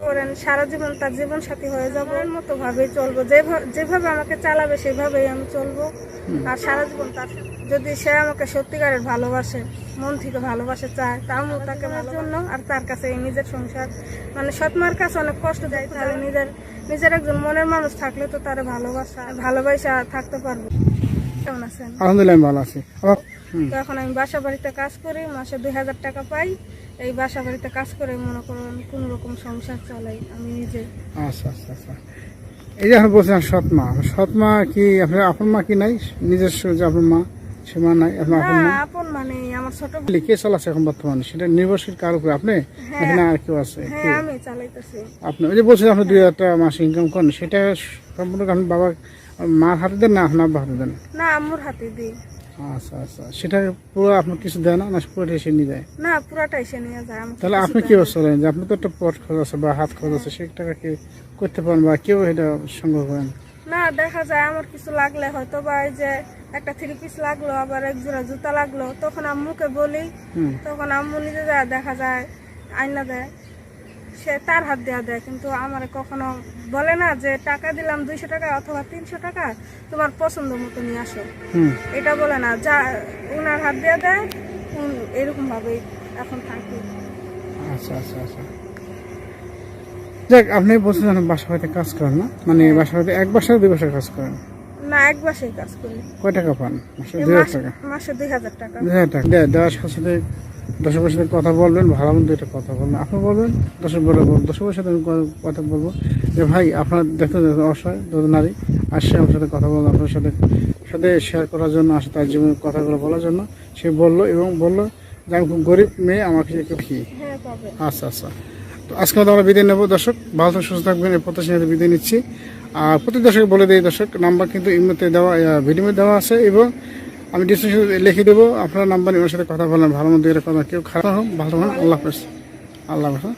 করেন সারা জীবন তার জীবন সাথী হয়ে যাব এর মতো ভাবেই চলবো। যেভা- যেভাবে আমাকে চালাবে সেভাবেই আমি চলবো। আর সারা জীবন তার যদি সে আমাকে সত্যিকারের ভালোবাসে মন থেকে ভালোবাসে চায় তা আমিও তাকে ভালো জন্য? আর তার কাছে এই নিজের সংসার মানে সৎমার কাছে অনেক কষ্ট দেয় তাহলে নিজের নিজের একজন মনের মানুষ থাকলে তো তার ভালোবাসা ভালোবাসা থাকতে পারব। কেমন আছেন? আলহামদুলিল্লাহ আমি ভালো আছি। তো এখন আমি বাসা বাড়িতে কাজ করি মাসে দুই হাজার টাকা পাই। এই বাসা বাড়িতে কাজ করে মনে করুন কোন রকম সংসার চালাই আমি নিজে। আচ্ছা আচ্ছা আচ্ছা। এই যে আপনি বলছেন সৎ মা সৎ মা কি আপনার আপন মা কি নাই? নিজস্ব যে আপনার মা সে মা নাই আপনার আপন মা? আপন মানে আমার ছোট কে চালাচ্ছে এখন বর্তমানে? সেটা নির্ভরশীল কার উপরে? আপনি? এখানে আর কেউ আছে? হ্যাঁ আমি চালাইতেছি। আপনি ওই যে বলছেন আপনি দুই হাজার টাকা মাসে ইনকাম করেন সেটা সম্পূর্ণ আপনি বাবা মার হাতে দেন না আপনার হাতে দেন? না আম্মুর হাতে দিই। আচ্ছা আচ্ছা। সেটা পুরো আপনার কিছু দেয় না না পুরোটা এসে নিয়ে যায়? না পুরাটা এসে নিয়ে যায় তাহলে আপনি কি না। যে আপনি তো একটা পট খরচ আছে বা হাত খরচ আছে সেই টাকা কি করতে পারেন বা কেউ এটা সংগ্রহ করেন? না দেখা যায় আমার কিছু লাগলে হয়তো বা এই যে একটা থ্রি পিস লাগল আবার এক জোড়া জুতা লাগল তখন আম্মুকে বলি। তখন আম্মু নিজে যায় দেখা যায় আয়না দেয়। সে তার হাত দেওয়া দেয় কিন্তু আমার কখনো বলে না যে টাকা দিলাম দুইশো টাকা অথবা তিনশো টাকা তোমার পছন্দ মতো নিয়ে আসো। এটা বলে না যা ওনার হাত দেওয়া দেয় এরকম ভাবেই এখন থাকি আচ্ছা আচ্ছা আচ্ছা। যাক আপনি বলছেন আপনি বাসা বাড়িতে কাজ করেন না? মানে বাসা বাড়িতে এক বাসায় দুই বাসায় কাজ করেন? না এক বাসেই কাজ করি। কয় টাকা পান? মাসে দুই হাজার টাকা? মাসে দুই হাজার টাকা। দুই হাজার টাকা। দেওয়ার সাথে দশের সাথে কথা বলবেন ভালো মন্দ একটা কথা বলবেন। আপনি বলবেন দশের বলে বলবেন দশের সাথে আমি কথা বলব। যে ভাই আপনার দেখতে অসহায় দুটো নারী আসছে আমার সাথে কথা বলব আপনার সাথে সাথে শেয়ার করার জন্য আসে তার জীবনের কথাগুলো বলার জন্য। সে বলল এবং বলল যে আমি খুব গরিব মেয়ে আমাকে একটু ফি হ্যাঁ আচ্ছা আচ্ছা। তো আজকে আমরা বিদায় নেব দর্শক। ভালো সুস্থ থাকবেন এই প্রত্যাশা বিদায় নিচ্ছি। আর প্রতি দর্শক বলে দিই দর্শক নাম্বার কিন্তু ইমেতে দেওয়া ভিডিওতে দেওয়া আছে এবং আমি ডিসক্রিপশন লিখে দেবো, আপনার নাম্বার ওনার সাথে কথা বলেন ভালো মন্দ এর কথা কেউ খারাপ হোক, ভালো হন আল্লাহ হাফেজ আল্লাহ হাফেজ?